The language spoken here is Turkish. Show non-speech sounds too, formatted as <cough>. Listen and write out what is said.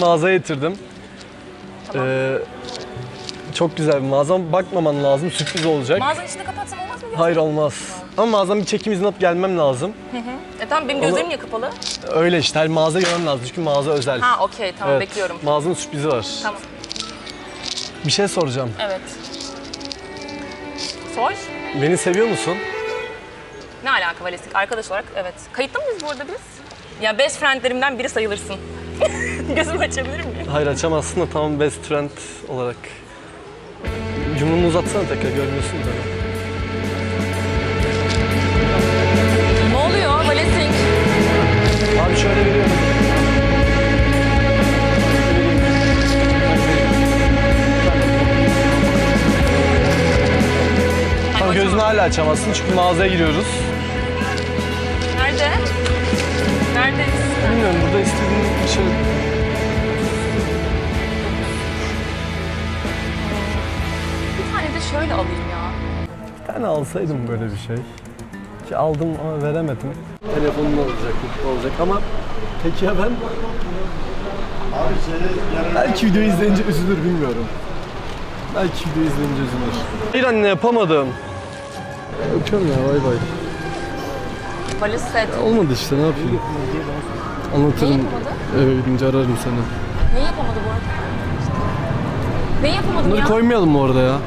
Mağazaya getirdim. Ee, çok güzel bir mağaza. Bakmaman lazım. Sürpriz olacak. Mağazanın içinde kapatsam olmaz mı? Hayır olmaz. Ama mağazanın bir çekim izni alıp gelmem lazım. E tamam benim gözlerim niye kapalı? Öyle işte. Her mağaza görmem lazım. Çünkü mağaza özel. Ha okey tamam Evet, bekliyorum. Mağazanın sürprizi var. Tamam Bir şey soracağım. evet. Sor. Beni seviyor musun? Ne alaka Valestik? Arkadaş olarak evet. Kayıtlı mıyız bu arada biz? Ya best friendlerimden biri sayılırsın. <laughs> Gözümü açabilir miyim? Hayır açamazsın da tamam best friend olarak. Cumhurunu uzatsana tekrar görmüyorsun da. Ne oluyor Valestik? Abi şöyle veriyorum. Tamam gözünü hala açamazsın çünkü mağazaya giriyoruz. Nerede? İstediğin bir şey... Bir tane de şöyle alayım ya. Bir tane alsaydım böyle bir şey. Ki aldım ama veremedim. Telefonunu alacak, mutlu olacak ama peki ya ben? Belki video izleyince üzülür bilmiyorum. Belki video izleyince üzülür. Hayır anne yapamadım. Öpüyorum ya bay bay. Valiz set. Olmadı işte ne yapayım. Anlatırım. Eve gidince ararım seni. Ne yapamadı bu arada? Ne yapamadım Bunları ya? koymayalım mı orada ya?